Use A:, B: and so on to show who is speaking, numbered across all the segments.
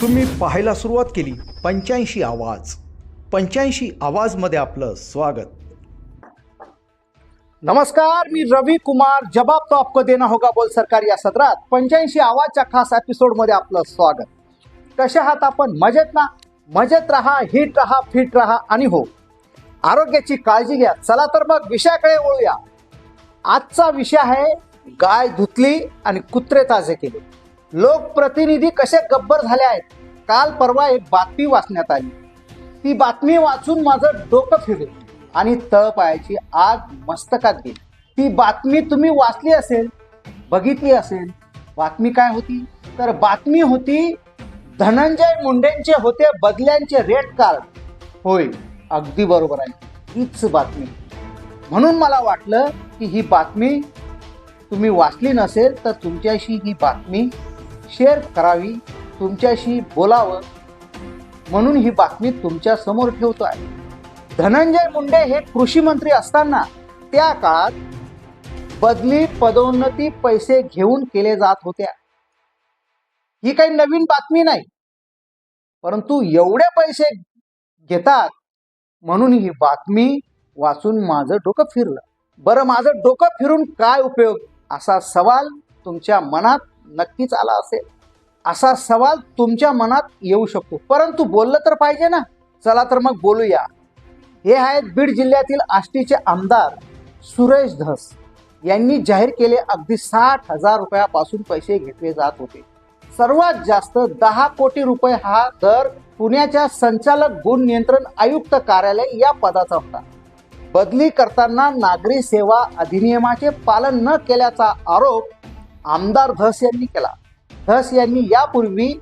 A: तुम्ही पाहायला सुरुवात केली. पंच्याऐंशी आवाज. पंच्याऐंशी आवाजमध्ये आपलं स्वागत.
B: नमस्कार मी रवी कुमार. जबाब तो आपको देना होगा बोल सरकार या सदरात. पंच्याऐंशी आवाजच्या खास एपिसोडमध्ये आपलं स्वागत. कशा आहात आपण? मजेत ना? मजेत राहा हिट राहा फिट राहा आणि हो. आरोग्याची काळजी घ्या. चला तर मग विषयाकडे वळूया. आजचा विषय आहे गाय धुतली आणि कुत्रे ताजे केले. लोकप्रतिनिधी कसे गब्बर झाले आहेत? काल परवा एक बातमी वाचण्यात आली. ती बातमी वाचून माझं डोकं फिरलं आणि तळपायाची आग मस्तकात गेली. ती बातमी तुम्ही वाचली असेल बघितली असेल बातमी काय होती? तर बातमी होती धनंजय मुंडेंचे होते बदल्यांचे रेड कार्ड होय अगदी बरोबर आहे. हीच बातमी. म्हणून मला वाटलं की ही बातमी तुम्ही वाचली नसेल तर तुमच्याशी ही बातमी शेअर करावी तुमच्याशी बोलावं म्हणून ही बातमी तुमच्यासमोर ठेवतो आहे धनंजय मुंडे हे कृषी मंत्री असताना त्या काळात बदली पदोन्नती पैसे घेऊन केले जात होत्या. ही काही नवीन बातमी नाही परंतु एवढे पैसे घेतात म्हणून ही बातमी वाचून माझं डोकं फिरलं. बरं माझं डोकं फिरून काय उपयोग? असा सवाल तुमच्या मनात नक्कीच आला असेल. असा सवाल तुमच्या मनात येऊ शकतो. परंतु बोललं तर पाहिजे ना. चला तर मग बोलूया. हे आहेत बीड जिल्ह्यातील आष्टीचे आमदार सुरेश धस. यांनी जाहीर केले अगदी साठ हजार रुपयापासून पैसे घेतले जात होते. सर्वात जास्त दहा कोटी रुपये हा दर पुण्याच्या संचालक गुण नियंत्रण आयुक्त कार्यालय या पदाचा होता. बदली करताना नागरी सेवा अधिनियमाचे पालन न केल्याचा आरोप आमदार धस यांनी केला. धस यांनी यापूर्वी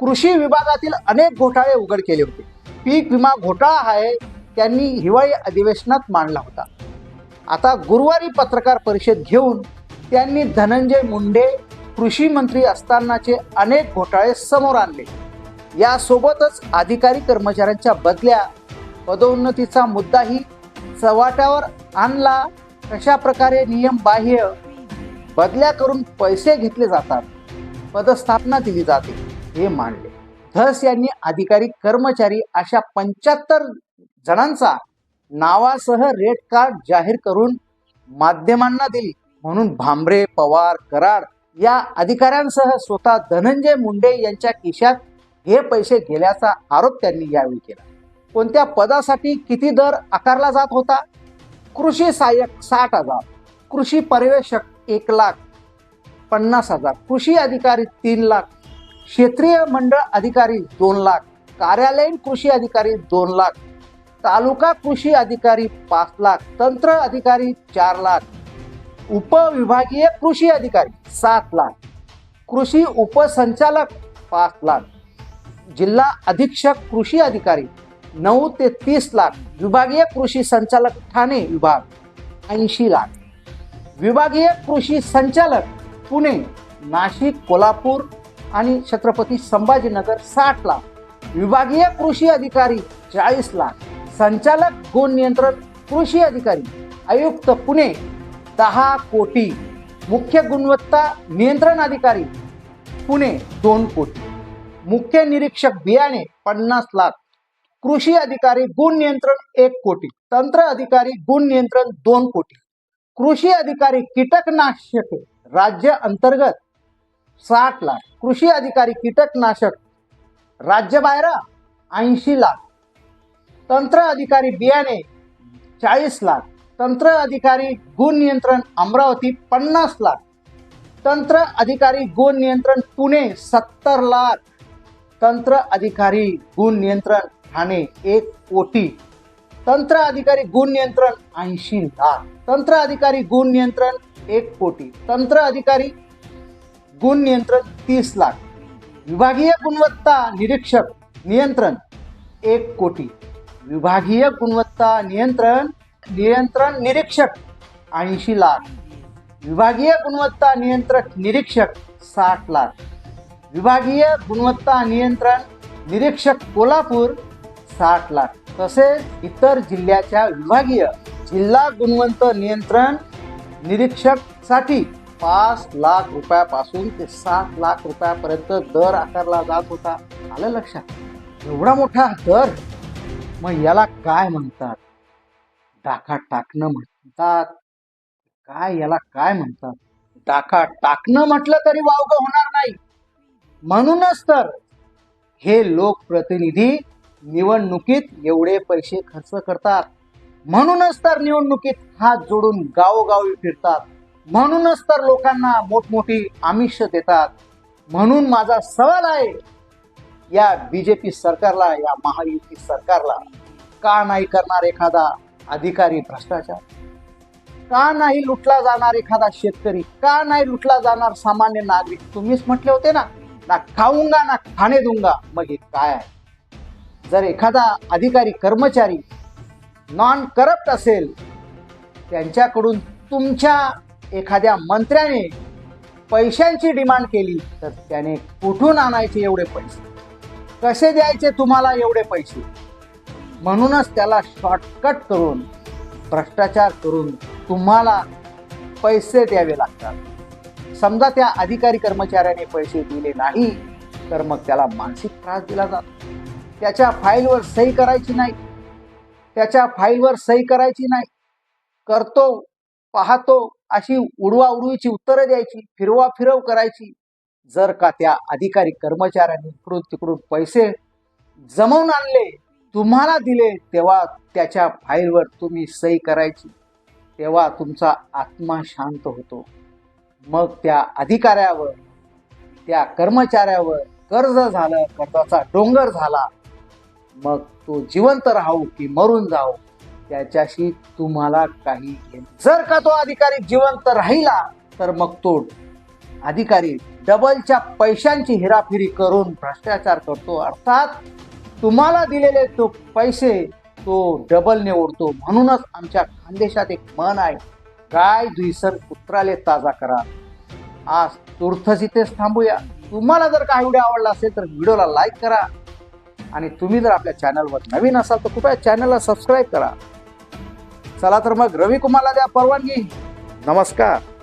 B: कृषी विभागातील अनेक घोटाळे उघड केले होते. पीक विमा घोटाळा आहे त्यांनी हिवाळी अधिवेशनात मांडला होता. आता गुरुवारी पत्रकार परिषद घेऊन त्यांनी धनंजय मुंडे कृषी मंत्री असतानाचे अनेक घोटाळे समोर आणले. यासोबतच अधिकारी कर्मचाऱ्यांच्या बदल्या पदोन्नतीचा मुद्दाही चव्हाट्यावर आणला. कशा प्रकारे नियम बाह्य बदल्या करून पैसे घेतले जातात. पदस्थापना दिली जाते हे मांडले धस यांनी अधिकारी कर्मचारी अशा पंच्याहत्तर जणांचा नावासह रेड कार्ड जाहीर करून माध्यमांना दिली. म्हणून भांबरे पवार कराड या अधिकाऱ्यांसह स्वतः धनंजय मुंडे यांच्या खिशात हे पैसे गेल्याचा आरोप त्यांनी यावेळी केला. कोणत्या पदासाठी किती दर आकारला जात होता? कृषी सहाय्यक साठ हजार कृषी पर्यवेक्षक एक लाख पन्नास हजार. कृषी अधिकारी तीन लाख. क्षेत्रीय मंडळ अधिकारी दोन लाख. कार्यालयीन कृषी अधिकारी दोन लाख. तालुका कृषी अधिकारी पाच लाख. तंत्र अधिकारी चार लाख. उपविभागीय कृषी अधिकारी सात लाख. कृषी उपसंचालक पाच लाख. जिल्हा अधीक्षक कृषी अधिकारी नऊ ते तीस लाख. विभागीय कृषी संचालक ठाणे विभाग ऐंशी लाख. विभागीय कृषी संचालक पुणे नाशिक कोल्हापूर आणि छत्रपती संभाजीनगर साठ लाख विभागीय कृषी अधिकारी चाळीस लाख. संचालक गुण नियंत्रण कृषी अधिकारी. आयुक्त पुणे दहा कोटी. मुख्य गुणवत्ता नियंत्रण अधिकारी पुणे दोन कोटी. मुख्य निरीक्षक बियाणे पन्नास लाख. कृषी अधिकारी गुण नियंत्रण एक कोटी. तंत्र अधिकारी गुण नियंत्रण दोन कोटी. कृषी अधिकारी कीटकनाशक राज्य अंतर्गत साठ लाख. कृषी अधिकारी कीटकनाशक राज्य बाहेर ऐंशी लाख. तंत्र अधिकारी बियाणे चाळीस लाख. तंत्र अधिकारी गुण नियंत्रण अमरावती पन्नास लाख. तंत्र अधिकारी गुण नियंत्रण पुणे सत्तर लाख. तंत्र अधिकारी गुण नियंत्रण ठाणे एक कोटी. तंत्र अधिकारी गुण नियंत्रण ऐंशी लाख. तंत्र अधिकारी गुण नियंत्रण एक कोटी. तंत्र अधिकारी गुण नियंत्रण तीस लाख. विभागीय गुणवत्ता निरीक्षक नियंत्रण एक कोटी. विभागीय गुणवत्ता नियंत्रण नियंत्रण निरीक्षक ऐंशी लाख. विभागीय गुणवत्ता नियंत्रक निरीक्षक साठ लाख. विभागीय गुणवत्ता नियंत्रण निरीक्षक कोल्हापूर साठ लाख. तसेच इतर जिल्ह्याच्या विभागीय जिल्हा गुणवंत नियंत्रण निरीक्षकसाठी पाच लाख रुपयापासून ते सात लाख रुपयापर्यंत दर आकारला जात होता. आलं लक्षात? एवढा मोठा दर? मग याला काय म्हणतात? डाका टाकणं म्हणतात. काय याला काय म्हणतात? डाका टाकणं म्हटलं तरी वावगं होणार नाही. म्हणूनच तर हे लोकप्रतिनिधी निवडणुकीत एवढे पैसे खर्च करतात. म्हणूनच तर निवडणुकीत हात जोडून गावोगावी फिरतात. म्हणूनच तर लोकांना मोठमोठी आमिष देतात. म्हणून माझा सवाल आहे या बीजेपी सरकारला या महायुती सरकारला का नाही करणार एखादा अधिकारी भ्रष्टाचार? का नाही लुटला जाणार एखादा शेतकरी? का नाही लुटला जाणार सामान्य नागरिक? तुम्हीच म्हटले होते ना ना खाऊंगा ना खाणे दूंगा मग हे काय आहे? जर एखादा अधिकारी कर्मचारी नॉन करप्ट असेल त्यांच्याकडून तुमच्या एखाद्या मंत्र्याने पैशांची डिमांड केली तर त्याने कुठून आणायचे एवढे पैसे? कसे द्यायचे तुम्हाला एवढे पैसे? म्हणूनच त्याला शॉर्टकट करून भ्रष्टाचार करून तुम्हाला पैसे द्यावे लागतात. समजा त्या अधिकारी कर्मचाऱ्याने पैसे दिले नाही तर मग त्याला मानसिक त्रास दिला जातो. त्याच्या फाईलवर सही करायची नाही. त्याच्या फाईलवर सही करायची नाही. करतो पाहतो अशी उडवा उडवीची उत्तरं द्यायची फिरवा फिरव करायची. जर का त्या अधिकारी कर्मचाऱ्यांनी इकडून तिकडून पैसे जमवून आणले तुम्हाला दिले तेव्हा त्याच्या फाईलवर तुम्ही सही करायची. तेव्हा तुमचा आत्मा शांत होतो. मग त्या अधिकाऱ्यावर त्या कर्मचाऱ्यावर कर्ज झालं कर्जाचा डोंगर झाला. मग तो जिवंत राहू की मरून जाऊ त्याच्याशी तुम्हाला काही जर का तो अधिकारी जिवंत राहिला तर मग तो अधिकारी डबलच्या पैशांची हेराफेरी करून भ्रष्टाचार करतो. अर्थात तुम्हाला दिलेले तो पैसे तो डबलने ओढतो म्हणूनच आमच्या खानदेशात एक मन आहे काय दुईसर कुत्राले ताजा करा. आज तुर्थच इथेच थांबूया. तुम्हाला जर का व्हिडिओ आवडला असेल तर व्हिडिओला लाईक करा. आणि तुम्ही जर आपल्या चॅनलवर नवीन असाल तर कृपया चॅनलला सबस्क्राईब करा. चला तर मग रवी कुमारला द्या परवानगी. नमस्कार.